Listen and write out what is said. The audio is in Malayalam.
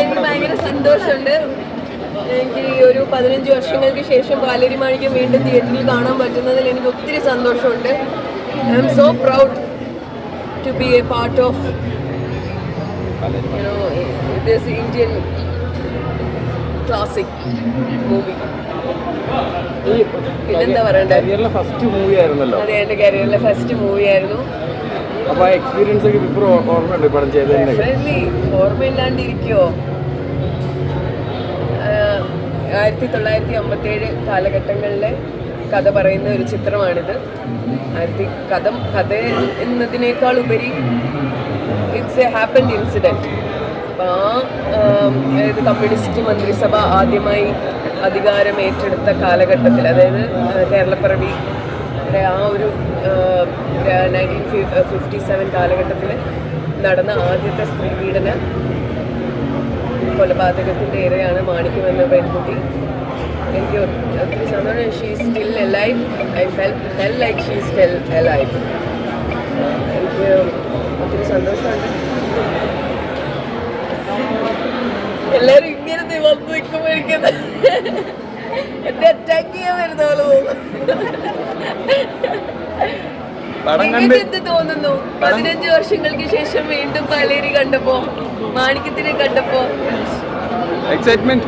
എനിക്ക് ഭയങ്കര സന്തോഷമുണ്ട്. എനിക്ക് ഈ ഒരു പതിനഞ്ച് വർഷങ്ങൾക്ക് ശേഷം പാലേരി മാണിക്യം വീണ്ടും തിയേറ്ററിൽ കാണാൻ പറ്റുന്നതിൽ എനിക്ക് ഒത്തിരി സന്തോഷമുണ്ട്. I am so proud to be a part of this Indian classic movie പിന്നെന്താ പറയണ്ടേ? ഫസ്റ്റ് മൂവി ആയിരുന്നല്ലോ. അതെ എന്റെ കരിയറിലെ ഫസ്റ്റ് മൂവി ആയിരുന്നു. അപ്പൊ ആ എക്സ്പീരിയൻസ് ഒക്കെ ഇപ്പോൾ ഓർമ്മയുണ്ട് പടം ചെയ്തതിന്റെ ഓർമ്മയില്ലാണ്ടിരിക്കോ ആയിരത്തി തൊള്ളായിരത്തി അമ്പത്തേഴ് കാലഘട്ടങ്ങളിലെ കഥ പറയുന്ന ഒരു ചിത്രമാണിത്. ആയിരത്തി കഥ കഥ എന്നതിനേക്കാൾ ഉപരി ഇറ്റ്സ് എ ഹാപ്പൻ ഇൻസിഡന്റ് അപ്പോൾ ആ അതായത് കമ്മ്യൂണിസ്റ്റ് മന്ത്രിസഭ ആദ്യമായി അധികാരം ഏറ്റെടുത്ത കാലഘട്ടത്തിൽ അതായത് കേരളപ്പിറവി യുടെ ആ ഒരു നയന്റീൻ ഫിഫ്റ്റി സെവൻ കാലഘട്ടത്തിൽ നടന്ന ആദ്യത്തെ സ്ത്രീ പീഡന കൊലപാതകത്തിന്റെ ഇരയാണ് മാണിക്യം എന്ന പെൺകുട്ടി. എനിക്ക് ഒത്തിരി സന്തോഷം. She still alive I feel feel like she still alive എനിക്ക് ഒത്തിരി സന്തോഷമുണ്ട്. എല്ലാവരും ഇങ്ങനെ വന്ന് നിൽക്കുമ്പോഴേക്കും എന്നെ അറ്റാക്ക് ചെയ്യാൻ വരുന്നോളൂ. നിങ്ങൾക്ക് എന്ത് തോന്നുന്നു? പതിനഞ്ച് വർഷങ്ങൾക്ക് ശേഷം വീണ്ടും പലേരി കണ്ടപ്പോ മാണിക്യത്തിനെ കണ്ടപ്പോ? എക്സൈറ്റ്മെന്റ്